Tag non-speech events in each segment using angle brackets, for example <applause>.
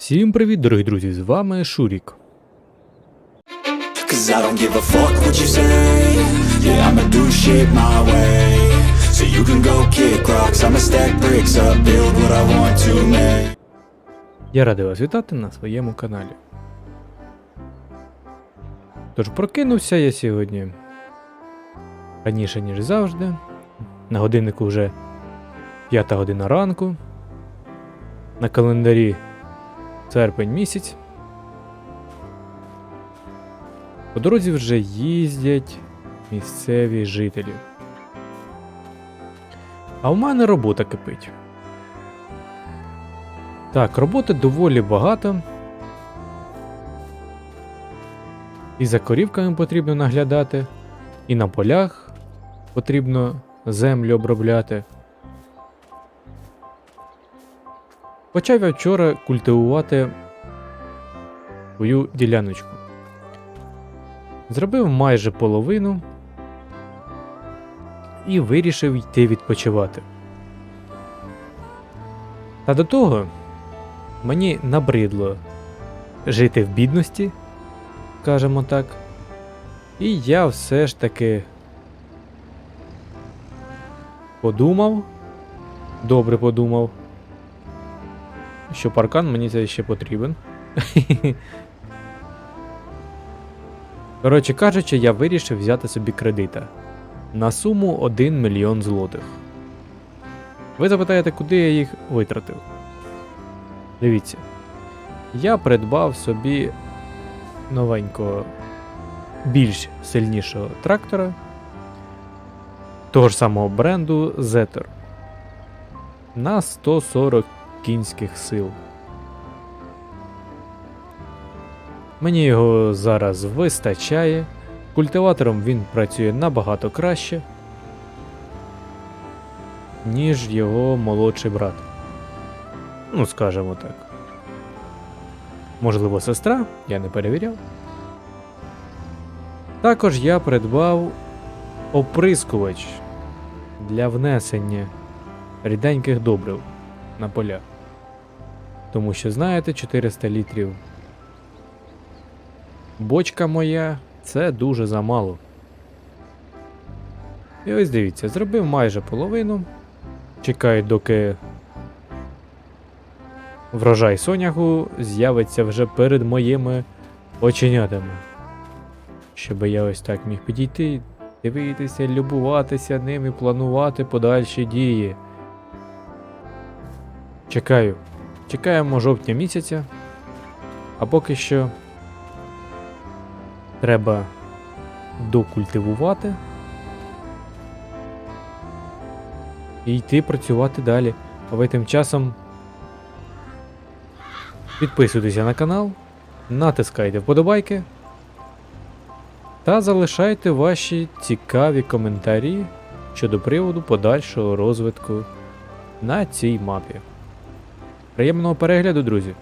Всім привіт, дорогі друзі! З вами Шурік. Я радий вас вітати на своєму каналі. Тож прокинувся я сьогодні раніше, ніж завжди. На годиннику вже 5 година ранку. На календарі серпень місяць. По дорозі вже їздять місцеві жителі. А в мене робота кипить. Так, роботи доволі багато. І за корівками потрібно наглядати, і на полях потрібно землю обробляти. Почав я вчора культивувати свою діляночку. Зробив майже половину і вирішив йти відпочивати. Та до того мені набридло жити в бідності, скажімо так. І я все ж таки подумав, добре подумав, що паркан мені це ще потрібен. <laughs> Коротше кажучи, я вирішив взяти собі кредита на суму 1 мільйон злотих. Ви запитаєте, куди я їх витратив? Дивіться. Я придбав собі новенького, більш сильнішого трактора того ж самого бренду Zetor на 140 кінських сил. Мені його зараз вистачає. Культиватором він працює набагато краще, ніж його молодший брат. Ну, скажімо так. Можливо, сестра, я не перевіряв. Також я придбав оприскувач для внесення ріденьких добрив на поля. Тому що, знаєте, 400 літрів. Бочка моя це дуже замало. І ось дивіться, зробив майже половину. Чекаю, доки врожай соняху з'явиться вже перед моїми оченятами. Щоб я ось так міг підійти, дивитися, любуватися ним і планувати подальші дії. Чекаю. Чекаємо жовтня місяця. А поки що треба докультивувати і йти працювати далі. А ви тим часом Підписуйтеся на канал, натискайте вподобайки та залишайте ваші цікаві коментарі щодо приводу подальшого розвитку на цій мапі. Приємного перегляду, друзі!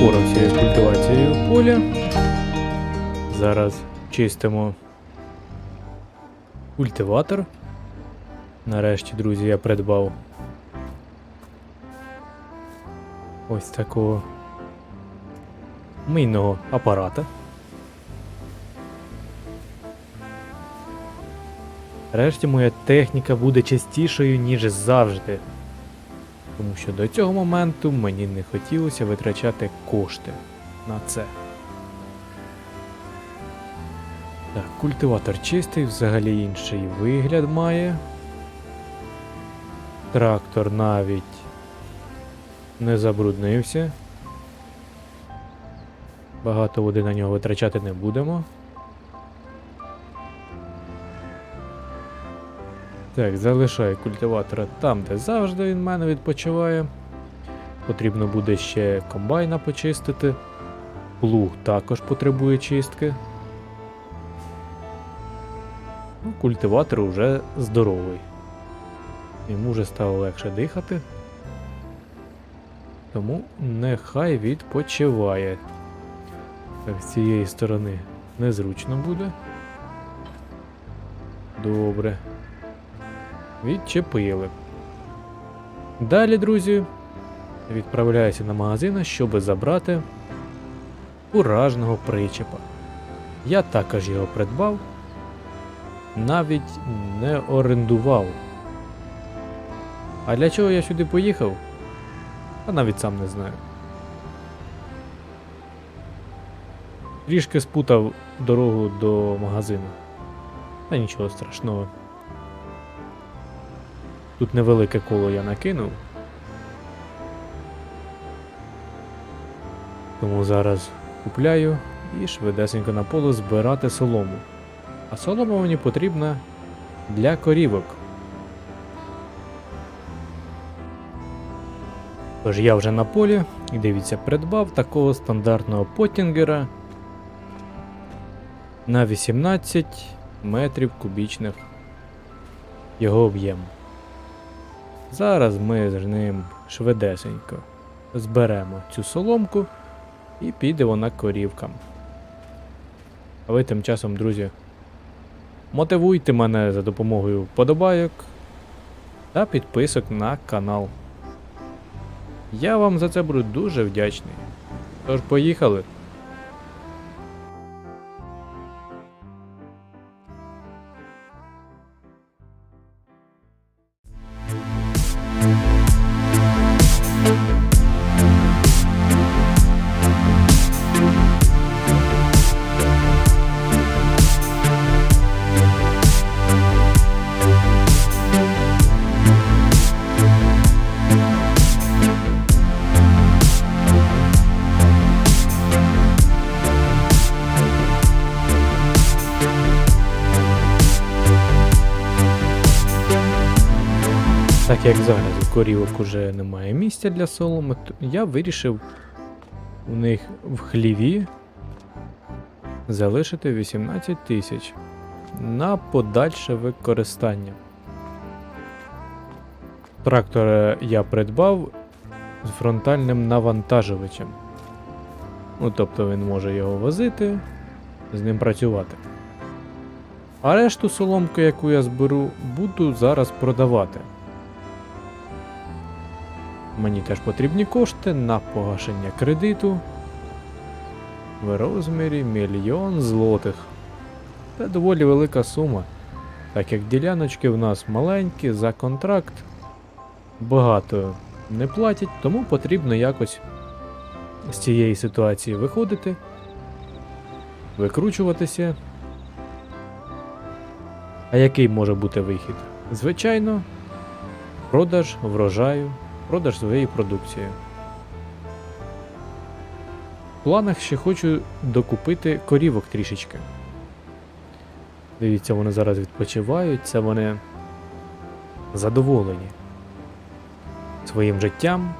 Впорався із культивацією поля. Зараз чистимо культиватор. Нарешті, друзі, я придбав ось такого мийного апарата. Нарешті моя техніка буде чистішою, ніж завжди. Тому що до цього моменту мені не хотілося витрачати кошти на це. Так, культиватор чистий, взагалі інший вигляд має. Трактор навіть не забруднився. Багато води на нього витрачати не будемо. Так, залишаю культиватора там, де завжди він мене відпочиває. Потрібно буде ще комбайна почистити. Плуг також потребує чистки. Ну, культиватор вже здоровий. Йому вже стало легше дихати. Тому нехай відпочиває. Так, з цієї сторони незручно буде. Добре. Відчепили. Далі, друзі, відправляюся на магазин, щоб забрати уражного причепа. Я також його придбав, навіть не орендував. А для чого я сюди поїхав? Та навіть сам не знаю. Трішки спутав дорогу до магазину. Та нічого страшного. Тут невелике коло я накинув. Тому зараз купляю і швидесенько на поле збирати солому. А солома мені потрібна для корівок. Тож я вже на полі і дивіться, придбав такого стандартного потінгера на 18 метрів кубічних його об'єм. Зараз ми з ним швидесенько зберемо цю соломку і піде вона корівкам. А ви тим часом, друзі, мотивуйте мене за допомогою вподобайок та підписок на канал. Я вам за це буду дуже вдячний. Тож поїхали. Так як зараз у корівок уже немає місця для соломи, то я вирішив у них в хліві залишити 18 тисяч на подальше використання. Трактор е, я придбав з фронтальним навантажувачем. Ну, тобто він може його возити, з ним працювати. А решту соломку, яку я зберу, буду зараз продавати. Мені теж потрібні кошти на погашення кредиту в розмірі мільйон злотих. Це доволі велика сума, так як діляночки в нас маленькі за контракт, багато не платять, тому потрібно якось з цієї ситуації виходити, викручуватися. А який може бути вихід? Звичайно, продаж врожаю продаж своєї продукції. В планах ще хочу докупити корівок трішечки. Дивіться, вони зараз відпочивають, це вони задоволені своїм життям.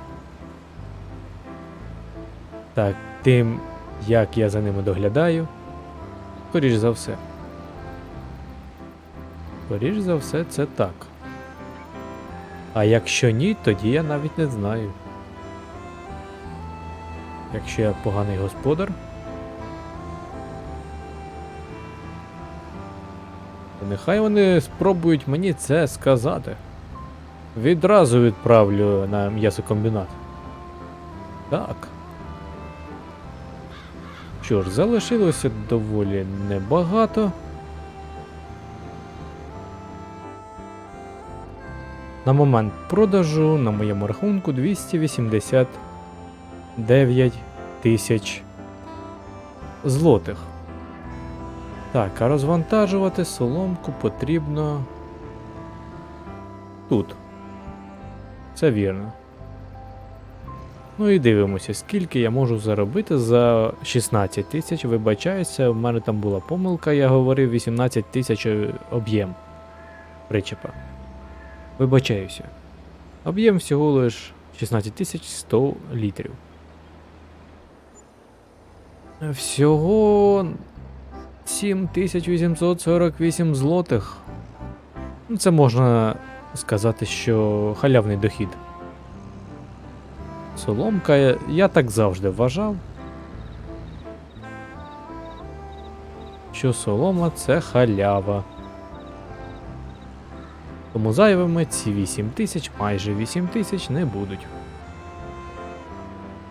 Так, тим, як я за ними доглядаю, скоріш за все. Скоріш за все, це так. А якщо ні, тоді я навіть не знаю. Якщо я поганий господар. То нехай вони спробують мені це сказати. Відразу відправлю на м'ясокомбінат. Так. Що ж, залишилося доволі небагато. На момент продажу на моєму рахунку 289 тисяч злотих. Так, а розвантажувати соломку потрібно. Тут. Це вірно. Ну і дивимося, скільки я можу заробити за 16 тисяч. Вибачаюся, в мене там була помилка, я говорив 18 тисяч об'єм причепа. Вибачаюся. Об'єм всього лиш 16 тисяч 100 літрів. Всього 7848 злотих. Ну, Це можна сказати, що халявний дохід. Соломка, я так завжди вважав. Що солома це халява. Тому зайвими ці 8 тисяч, майже 8 тисяч не будуть.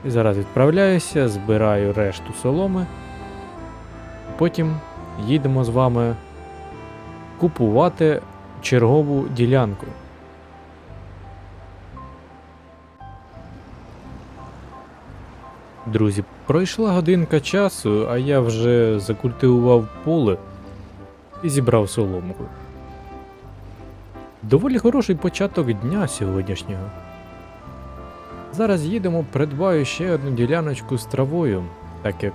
І зараз відправляюся, збираю решту соломи. Потім їдемо з вами купувати чергову ділянку. Друзі, пройшла годинка часу, а я вже закультивував поле і зібрав соломку. Доволі хороший початок дня сьогоднішнього. Зараз їдемо, придбаю ще одну діляночку з травою, так як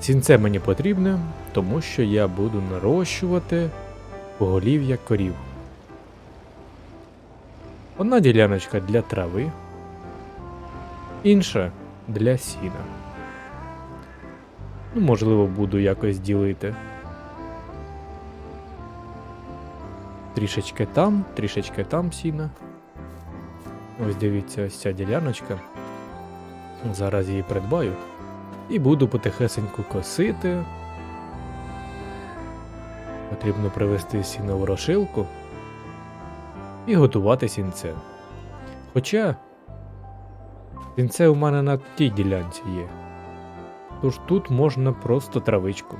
сінце мені потрібне, тому що я буду нарощувати поголів'я корів. Одна діляночка для трави, інша для сіна. Ну, можливо, буду якось ділити. Трішечки там, трішечки там сіна. Ось дивіться, ось ця діляночка. Зараз її придбаю. І буду потихесеньку косити. Потрібно привезти сінову рошилку і готувати сінце. Хоча сінце у мене на тій ділянці є. Тож тут можна просто травичку.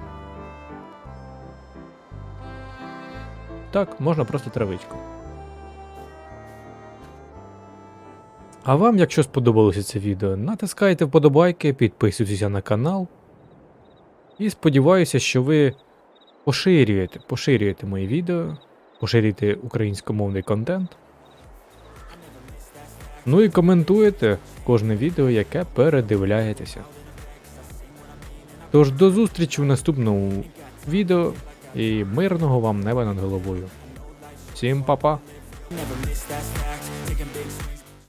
Так, можна просто травичку. А вам, якщо сподобалося це відео, натискайте вподобайки, підписуйтеся на канал. І сподіваюся, що ви поширюєте, поширюєте мої відео, поширюєте українськомовний контент. Ну і коментуєте кожне відео, яке передивляєтеся. Тож до зустрічі в наступному відео і мирного вам неба над головою. Всім па-па!